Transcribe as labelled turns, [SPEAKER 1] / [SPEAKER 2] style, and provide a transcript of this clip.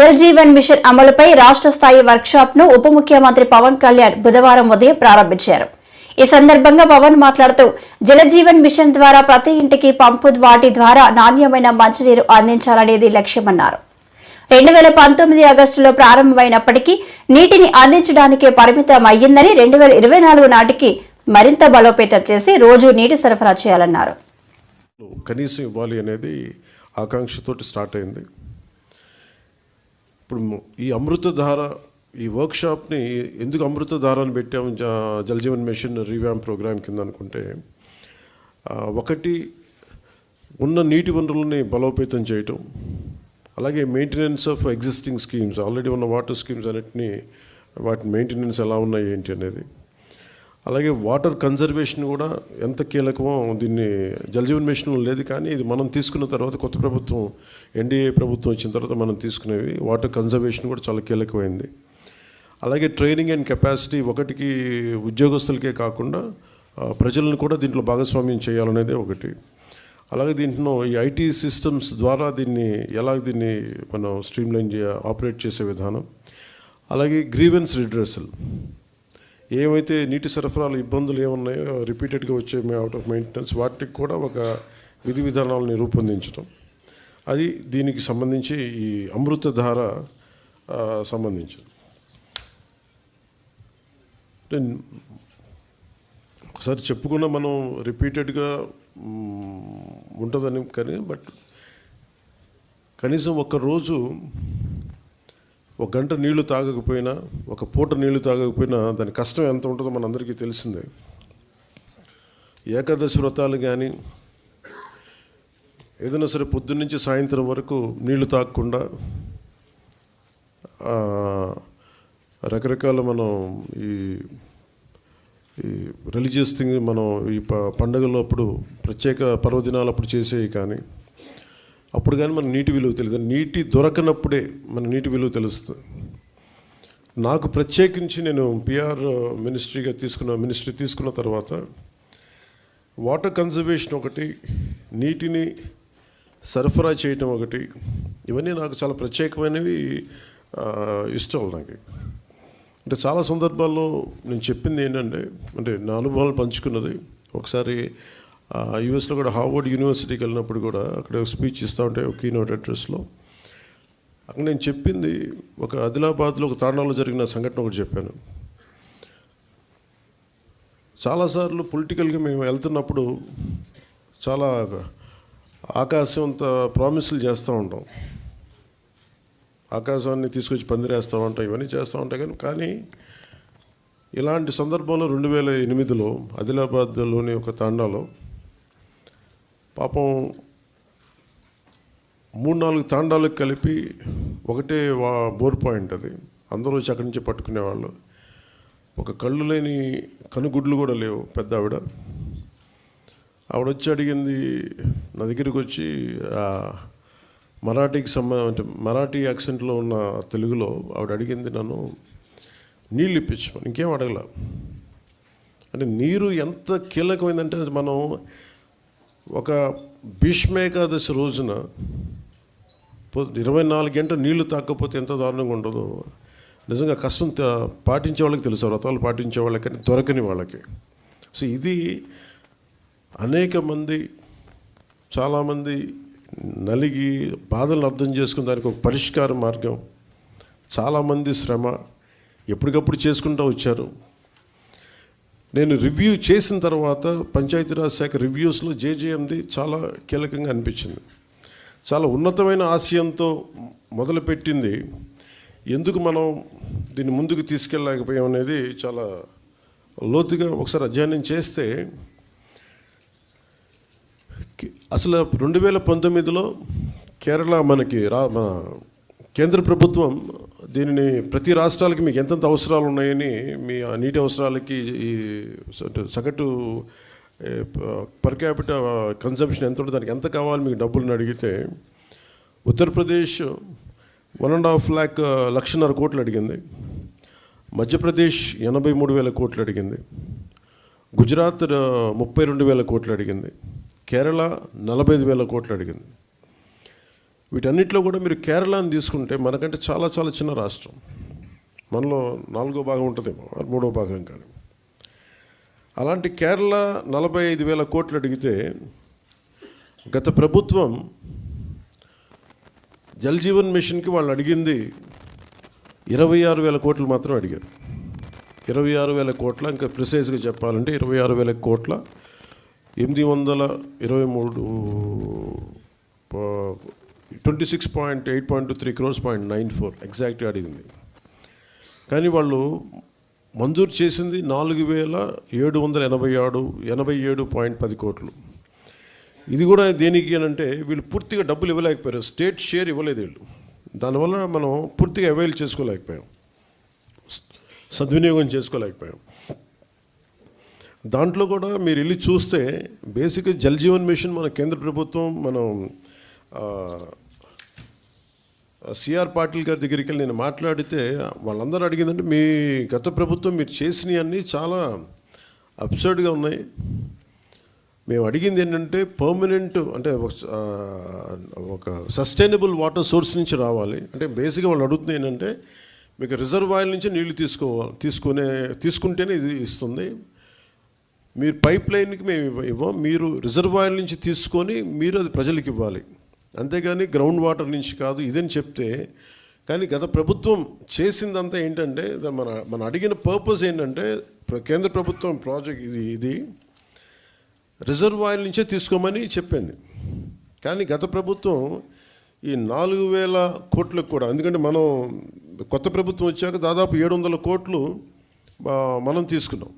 [SPEAKER 1] Jal Jeevan machine అమలుపై రాష్ట్ర స్థాయి వర్క్షాప్ను ఉప ముఖ్యమంత్రి పవన్ కళ్యాణ్ బుధవారం ఉదయం ప్రారంభించారు. ఈ సందర్భంగా పవన్ మాట్లాడుతూ జల జీవన్ మిషన్ ద్వారా ప్రతి ఇంటికి పంపు వాటి ద్వారా నాణ్యమైన మంచినీరు అందించాలనేది లక్ష్యమన్నారు. రెండు వేల పంతొమ్మిది ఆగస్టులో ప్రారంభమైనప్పటికీ నీటిని అందించడానికే పరిమితం అయ్యిందని రెండు వేల ఇరవై నాలుగు నాటికి మరింత బలోపేతం చేసి రోజు నీటి సరఫరా చేయాలన్నారు.
[SPEAKER 2] కనీసం ఇవ్వాలి అనేది ఆకాంక్షతో స్టార్ట్ అయింది. ఇప్పుడు ఈ అమృతధార ఈ వర్క్షాప్ని ఎందుకు అమృతధార అని పెట్టాము జలజీవన్ మిషన్ రీవ్యామ్ ప్రోగ్రామ్ కింద అనుకుంటే ఒకటి ఉన్న నీటి వనరులని బలోపేతం చేయటం అలాగే maintenance of existing schemes already ఉన్న వాటర్ స్కీమ్స్ అన్నిటినీ వాటి మెయింటెనెన్స్ ఎలా ఉన్నాయి ఏంటి అనేది అలాగే వాటర్ కన్జర్వేషన్ కూడా ఎంత కీలకమో దీన్ని జలజీవన్ మిషన్ లేదు కానీ ఇది మనం తీసుకున్న తర్వాత కొత్త ప్రభుత్వం ఎన్డీఏ ప్రభుత్వం వచ్చిన తర్వాత మనం తీసుకునేవి. వాటర్ కన్జర్వేషన్ కూడా చాలా కీలకమైంది. అలాగే ట్రైనింగ్ అండ్ కెపాసిటీ ఒకటికి ఉద్యోగస్తులకే కాకుండా ప్రజలను కూడా దీంట్లో భాగస్వామ్యం చేయాలనేదే ఒకటి. అలాగే దీంట్లో ఈ ఐటీ సిస్టమ్స్ ద్వారా దీన్ని ఎలా దీన్ని మనం స్ట్రీమ్లైన్ చే ఆపరేట్ చేసే విధానం. అలాగే గ్రీవెన్స్ రిడ్రెసల్ ఏమైతే నీటి సరఫరాలు ఇబ్బందులు ఏమున్నాయో రిపీటెడ్గా వచ్చే అవుట్ ఆఫ్ మెయింటెనెన్స్ వాటికి కూడా ఒక విధి విధానాలని రూపొందించడం అది దీనికి సంబంధించి ఈ అమృతధార సంబంధించి అంటే ఒకసారి చెప్పుకున్న మనం రిపీటెడ్గా ఉంటుందని కానీ బట్ కనీసం ఒక రోజు ఒక గంట నీళ్ళు తాగకపోయినా ఒక పూట నీళ్ళు తాగకపోయినా దాని కష్టం ఎంత ఉంటుందో మనందరికీ తెలిసిందే. ఏకాదశి వ్రతాలు కానీ ఏదైనా సరే పొద్దున్నుంచి సాయంత్రం వరకు నీళ్ళు తాగకుండా రకరకాల మనం ఈ ఈ రిలీజియస్ థింగ్ మనం ఈ ప అప్పుడు ప్రత్యేక పర్వదినాలు అప్పుడు చేసేవి కానీ అప్పుడు కానీ మన నీటి విలువ తెలియదు. నీటి దొరకనప్పుడే మన నీటి విలువ తెలుస్తుంది. నాకు ప్రత్యేకించి నేను పిఆర్ మినిస్ట్రీగా తీసుకున్న మినిస్ట్రీ తీసుకున్న తర్వాత వాటర్ కన్జర్వేషన్ ఒకటి నీటిని సరఫరా చేయటం ఒకటి ఇవన్నీ నాకు చాలా ప్రత్యేకమైనవి ఇష్టం నాకు. అంటే చాలా సందర్భాల్లో నేను చెప్పింది ఏంటంటే అంటే నా అనుభవాలు పంచుకున్నది ఒకసారి యుఎస్లో కూడా హార్వర్డ్ యూనివర్సిటీకి వెళ్ళినప్పుడు కూడా అక్కడ స్పీచ్ ఇస్తూ ఉంటే ఒక కీనోట్ అడ్రస్లో అక్కడ నేను చెప్పింది ఒక ఆదిలాబాద్లో ఒక తాండాలో జరిగిన సంఘటన ఒకటి చెప్పాను. చాలాసార్లు పొలిటికల్గా మేము వెళ్తున్నప్పుడు చాలా ఆకాశంత ప్రామిస్లు ప్రామిసులు చేస్తూ ఉంటాం. ఆకాశాన్ని తీసుకొచ్చి పందిరేస్తూ ఉంటాం ఇవన్నీ చేస్తూ ఉంటాయి కానీ కానీ ఇలాంటి సందర్భంలో రెండు వేల ఎనిమిదిలో ఆదిలాబాద్లోని ఒక తాండాలో పాపం మూడు నాలుగు తాండాలకు కలిపి ఒకటే వా బోర్ పాయింట్ అది. అందరూ వచ్చి అక్కడి నుంచి పట్టుకునేవాళ్ళు. ఒక కళ్ళు లేని కనుగుడ్లు కూడా లేవు పెద్ద ఆవిడ. ఆవిడ వచ్చి అడిగింది నా దగ్గరికి వచ్చి మరాఠీకి సంబంధం అంటే మరాఠీ యాక్సెంట్లో ఉన్న తెలుగులో ఆవిడ అడిగింది నన్ను నీళ్ళు ఇప్పించమని ఇంకేం అడగల? అంటే నీరు ఎంత కీలకమైందంటే అది మనం ఒక భీష్మేకాదశి రోజున ఇరవై నాలుగు గంటలు నీళ్ళు తాకపోతే ఎంత దారుణంగా ఉండదో నిజంగా కష్టం పాటించే వాళ్ళకి తెలుసు వ్రతాలు పాటించే వాళ్ళకి కానీ దొరకని వాళ్ళకి. సో ఇది అనేక మంది చాలామంది నలిగి బాధలను అర్థం చేసుకుని దానికి ఒక పరిష్కార మార్గం చాలామంది శ్రమ ఎప్పటికప్పుడు చేసుకుంటూ వచ్చారు. నేను రివ్యూ చేసిన తర్వాత పంచాయతీరాజ్ శాఖ రివ్యూస్లో జేజేఎంది చాలా కీలకంగా అనిపించింది. చాలా ఉన్నతమైన ఆశయంతో మొదలుపెట్టింది. ఎందుకు మనం దీన్ని ముందుకు తీసుకెళ్ళలేకపోయాం అనేది చాలా లోతుగా ఒకసారి అధ్యయనం చేస్తే అసలు రెండు వేల పంతొమ్మిదిలో కేరళ మనకి రా మన కేంద్ర ప్రభుత్వం దీనిని ప్రతి రాష్ట్రాలకి మీకు ఎంతెంత అవసరాలు ఉన్నాయని మీ ఆ నీటి అవసరాలకి ఈ సగటు పర్ క్యాపిట కన్సంప్షన్ ఎంత ఉంటుంది దానికి ఎంత కావాలి మీకు డబ్బులను అడిగితే Uttar Pradesh one and half lakh లక్షన్నర కోట్లు అడిగింది. మధ్యప్రదేశ్ ఎనభై మూడు వేల కోట్లు అడిగింది. గుజరాత్ ముప్పై రెండు వేల కోట్లు అడిగింది. కేరళ నలభై ఐదు వేల కోట్లు అడిగింది. వీటన్నిటిలో కూడా మీరు కేరళని తీసుకుంటే మనకంటే చాలా చాలా చిన్న రాష్ట్రం. మనలో నాలుగో భాగం ఉంటుందేమో మూడో భాగం కానీ అలాంటి కేరళ నలభై ఐదు వేల కోట్లు అడిగితే గత ప్రభుత్వం జల్ జీవన్ మిషన్కి వాళ్ళు అడిగింది ఇరవై ఆరు వేల కోట్లు మాత్రం అడిగారు. ఇరవై ఆరు వేల కోట్ల ఇంకా ప్రిసైజ్గా చెప్పాలంటే ఇరవై ఆరు వేల కోట్ల ఎనిమిది వందల ఇరవై మూడు twenty six point eight point three crores point nine four ఎగ్జాక్ట్గా అడిగింది కానీ వాళ్ళు మంజూరు చేసింది నాలుగు వేల ఏడు వందల ఎనభై ఆరు ఎనభై ఏడు పాయింట్ పది కోట్లు. ఇది కూడా దేనికి అని అంటే వీళ్ళు పూర్తిగా డబ్బులు ఇవ్వలేకపోయారు. స్టేట్ షేర్ ఇవ్వలేదు వీళ్ళు. దానివల్ల మనం పూర్తిగా అవైల్ చేసుకోలేకపోయాం. సద్వినియోగం చేసుకోలేకపోయాం. దాంట్లో కూడా మీరు వెళ్ళి చూస్తే బేసిక్గా జల్ జీవన్ మిషన్ మన కేంద్ర ప్రభుత్వం మనం సిఆర్ పాటిల్ గారి దగ్గరికి వెళ్ళి నేను మాట్లాడితే వాళ్ళందరూ అడిగిందంటే మీ గత ప్రభుత్వం మీరు చేసినవన్నీ చాలా అబ్సర్డ్గా ఉన్నాయి. మేము అడిగింది ఏంటంటే పర్మనెంట్ అంటే ఒక- ఒక సస్టైనబుల్ వాటర్ సోర్స్ నుంచి రావాలి. అంటే బేసిక్గా వాళ్ళు అడుగుతుంది ఏంటంటే మీకు రిజర్వాయర్ నుంచి నీళ్ళు తీసుకోవాలి తీసుకునే తీసుకుంటేనే ఇది ఇస్తుంది. మీరు పైప్ లైన్కి మేము ఇవ్వ ఇవ్వం. మీరు రిజర్వాయర్ నుంచి తీసుకొని మీరు అది ప్రజలకు ఇవ్వాలి. అంతేగాని గ్రౌండ్ వాటర్ నుంచి కాదు ఇదని చెప్తే కానీ గత ప్రభుత్వం చేసిందంతా ఏంటంటే మన మన అడిగిన పర్పస్ ఏంటంటే ప్ర- కేంద్ర ప్రభుత్వం ప్రాజెక్ట్ ఇది ఇది రిజర్వాయర్ నుంచే తీసుకోమని చెప్పింది. కానీ గత ప్రభుత్వం ఈ నాలుగు వేల కోట్లకు కూడా ఎందుకంటే మనం కొత్త ప్రభుత్వం వచ్చాక దాదాపు ఏడు వందల కోట్లు మనం తీసుకున్నాం.